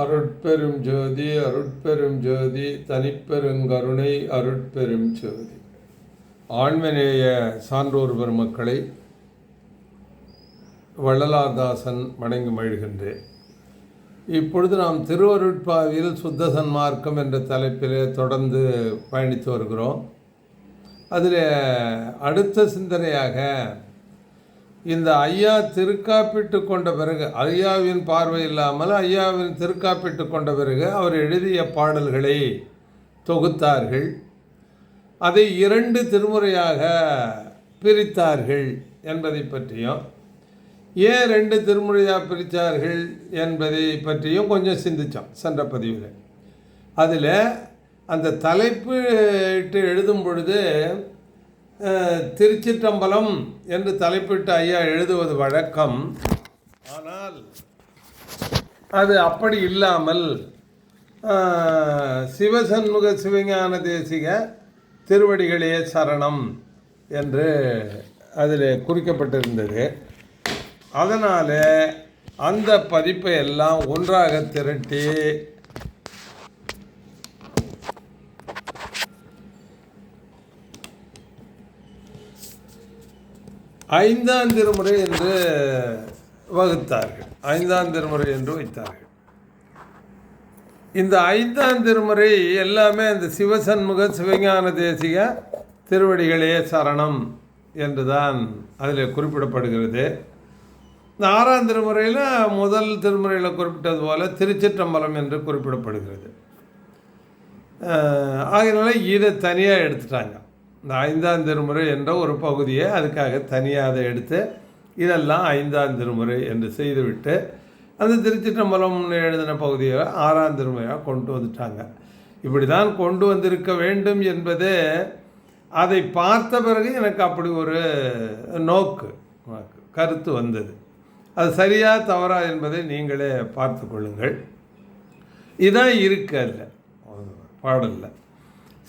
அருட்பெரும் ஜோதி அருட்பெரும் ஜோதி தனிப்பெருங்கருணை அருட்பெரும் ஜோதி. ஆண்மநேய சான்றோர் பெருமக்களை வள்ளலார்தாசன் வணங்கி மழுகின்றேன் இப்பொழுது நாம் திருவருட்பாவில் சுத்த சன்மார்க்கம் என்ற தலைப்பிலே தொடர்ந்து பயணித்து வருகிறோம். அதில் அடுத்த சிந்தனையாக இந்த ஐயா திருக்காப்பிட்டு கொண்ட பிறகு ஐயாவின் பார்வை இல்லாமல் ஐயாவின் திருக்காப்பிட்டு கொண்ட பிறகு அவர் எழுதிய பாடல்களை தொகுத்தார்கள். அதை இரண்டு திருமுறையாக பிரித்தார்கள் என்பதை பற்றியும் ஏன் ரெண்டு திருமுறையாக பிரித்தார்கள் என்பதை பற்றியும் கொஞ்சம் சிந்தித்தோம் சென்ற பதிவில். அதில் அந்த தலைப்பு இட்டு எழுதும் பொழுது திருச்சிற்றம்பலம் என்று தலைப்பிட்டு ஐயா எழுதுவது வழக்கம். ஆனால் அது அப்படி இல்லாமல் சிவசண்முக சிவஞான தேசிக திருவடிகளே சரணம் என்று அதில் குறிக்கப்பட்டிருந்தது. அதனால் அந்த பதிப்பை எல்லாம் ஒன்றாக திரட்டி ஐந்தாம் திருமுறை என்று வகுத்தார்கள். ஐந்தாம் திருமுறை என்று வைத்தார்கள். இந்த ஐந்தாம் திருமுறை எல்லாமே இந்த சிவசண்முக சிவஞான தேசிக திருவடிகளே சரணம் என்றுதான் அதில் குறிப்பிடப்படுகிறது. இந்த ஆறாம் திருமுறையில் முதல் திருமுறையில் குறிப்பிட்டது போல திருச்சிற்றம்பலம் என்று குறிப்பிடப்படுகிறது. அஹ், ஆகையினால இதை தனியாக எடுத்துட்டாங்க. இந்த ஐந்தாம் திருமுறை என்ற ஒரு பகுதியை அதுக்காக தனியாக அதை எடுத்து இதெல்லாம் ஐந்தாம் திருமுறை என்று செய்துவிட்டு அந்த திருச்சிற்றம்பலம் எழுதின பகுதியை ஆறாம் திருமுறையாக கொண்டு வந்துட்டாங்க. இப்படி தான் கொண்டு வந்திருக்க வேண்டும் என்பது அதை பார்த்த பிறகு எனக்கு அப்படி ஒரு நோக்கு கருத்து வந்தது. அது சரியா தவறா என்பதை நீங்களே பார்த்து கொள்ளுங்கள். இதான் இருக்கு அதில்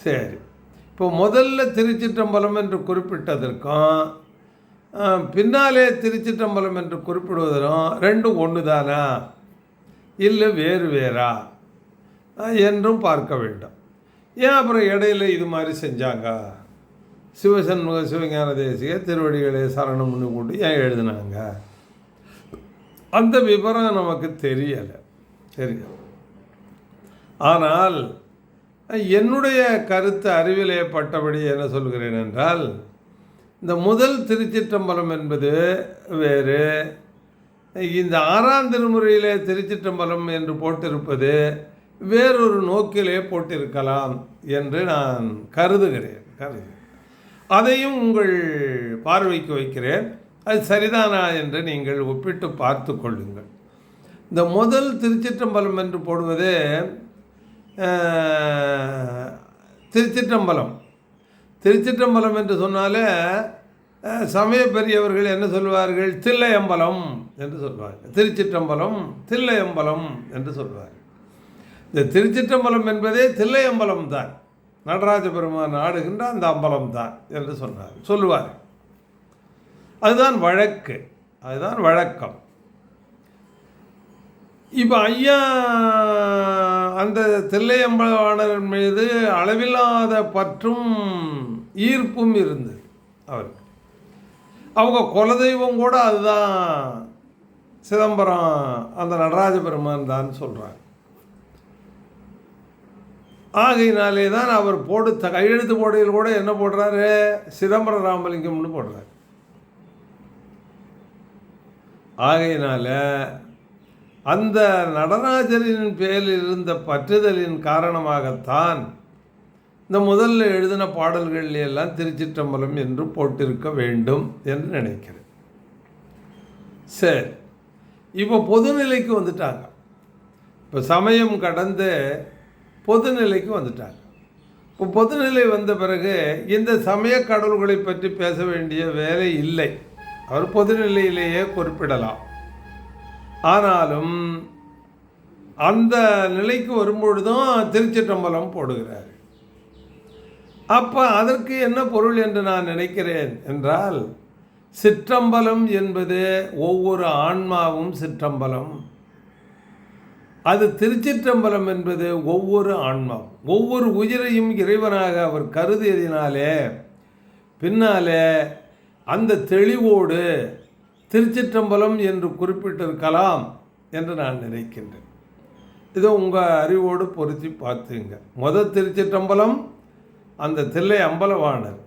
சரி. இப்போ முதல்ல திருச்சிற்றம்பலம் என்று குறிப்பிட்டதற்கும் பின்னாலே திருச்சிற்றம்பலம் என்று குறிப்பிடுவதும் ரெண்டும் ஒன்று தானா இல்லை வேறு வேறா? என்றும் பார்க்க வேண்டும். ஏன் அப்புறம் இடையில இது மாதிரி செஞ்சாங்க? சிவசண்முக சிவஞான தேசிய திருவடிகளே சரணம்னு கூட்டி ஏன் எழுதினாங்க? அந்த விவரம் நமக்கு தெரியலை. தெரியல. ஆனால் என்னுடைய கருத்து அறிவிலே பட்டபடி என்ன சொல்கிறேன் என்றால் இந்த முதல் திருச்சிற்றம்பலம் என்பது வேறு. இந்த ஆறாம் திருமுறையிலே திருச்சிற்றம்பலம் என்று போட்டிருப்பது வேறொரு நோக்கிலே போட்டிருக்கலாம் என்று நான் கருதுகிறேன் கருதுகிறேன். அதையும் உங்கள் பார்வைக்கு வைக்கிறேன். அது சரிதானா என்று நீங்கள் ஒப்பிட்டு பார்த்து கொள்ளுங்கள். இந்த முதல் திருச்சிற்றம்பலம் என்று போடுவது திருச்சிற்றம்பலம். திருச்சிற்றம்பலம் என்று சொன்னாலே சமய பெரியவர்கள் என்ன சொல்வார்கள்? தில்லையம்பலம் என்று சொல்வார்கள். திருச்சிற்றம்பலம் தில்லையம்பலம் என்று சொல்வார்கள். இந்த திருச்சிற்றம்பலம் என்பதே தில்லையம்பலம் தான். நடராஜ பெருமான் ஆடுகின்ற அந்த அம்பலம் தான் என்று சொன்னார் சொல்லுவார் அதுதான் வழக்கு. அதுதான் வழக்கம். இப்போ ஐயா அந்த தில்லையம்பலவாணர் மீது அளவில்லாத பற்றும் ஈர்ப்பும் இருந்தது அவருக்கு. அவங்க குலதெய்வம் கூட அதுதான் சிதம்பரம் அந்த நடராஜ பெருமான் தான் சொல்கிறாங்க ஆகையினாலே தான் அவர் போடு த கையெழுத்து போடையில் கூட என்ன போடுறாரு? சிதம்பரம் ராமலிங்கம்னு போடுறாரு. ஆகையினால அந்த நடராஜரின் பேரில் இருந்த பற்றுதலின் காரணமாகத்தான் இந்த முதல்ல எழுதின பாடல்கள் எல்லாம் திருச்சிற்றம்பலம் என்று போட்டிருக்க வேண்டும் என்று நினைக்கிறேன். சரி இப்போ பொதுநிலைக்கு வந்துட்டாங்க. இப்போ சமயம் கடந்து பொதுநிலைக்கு வந்துட்டாங்க. இப்போ பொதுநிலை வந்த பிறகு இந்த சமய கடவுள்களை பற்றி பேச வேண்டிய வேலை இல்லை. அவர் பொதுநிலையிலேயே குறிப்பிடலாம். ஆனாலும் அந்த நிலைக்கு வரும்பொழுதும் திருச்சிற்றம்பலம் போடுகிறார். அப்போ அதற்கு என்ன பொருள் என்று நான் நினைக்கிறேன் என்றால் சிற்றம்பலம் என்பது ஒவ்வொரு ஆன்மாவும் சிற்றம்பலம். அது திருச்சிற்றம்பலம் என்பது ஒவ்வொரு ஆன்மாவும். ஒவ்வொரு உயிரையும் இறைவனாக அவர் கருதியதினாலே பின்னாலே அந்த தெளிவோடு திருச்சிற்றம்பலம் என்று குறிப்பிட்டிருக்கலாம் என்று நான் நினைக்கின்றேன். இதை உங்கள் அறிவோடு பொருத்தி பார்த்துங்க. முத திருச்சிற்றம்பலம் அந்த தில்லை அம்பலவாணர்.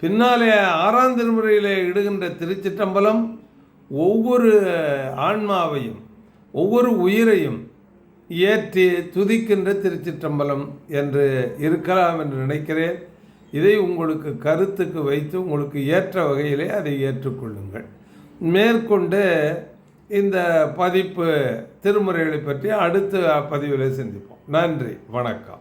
பின்னாலே ஆறாம் திருமுறையிலே இடுகின்ற திருச்சிற்றம்பலம் ஒவ்வொரு ஆன்மாவையும் ஒவ்வொரு உயிரையும் ஏற்றி துதிக்கின்ற திருச்சிற்றம்பலம் என்று இருக்கலாம் என்று நினைக்கிறேன். இதை உங்களுக்கு கருத்துக்கு வைத்து உங்களுக்கு ஏற்ற வகையிலே அதை ஏற்றுக்கொள்ளுங்கள். மேற்கொண்டு இந்த பதிப்பு திருமுறைகளை பற்றி அடுத்த பதிவில் சிந்திப்போம். நன்றி. வணக்கம்.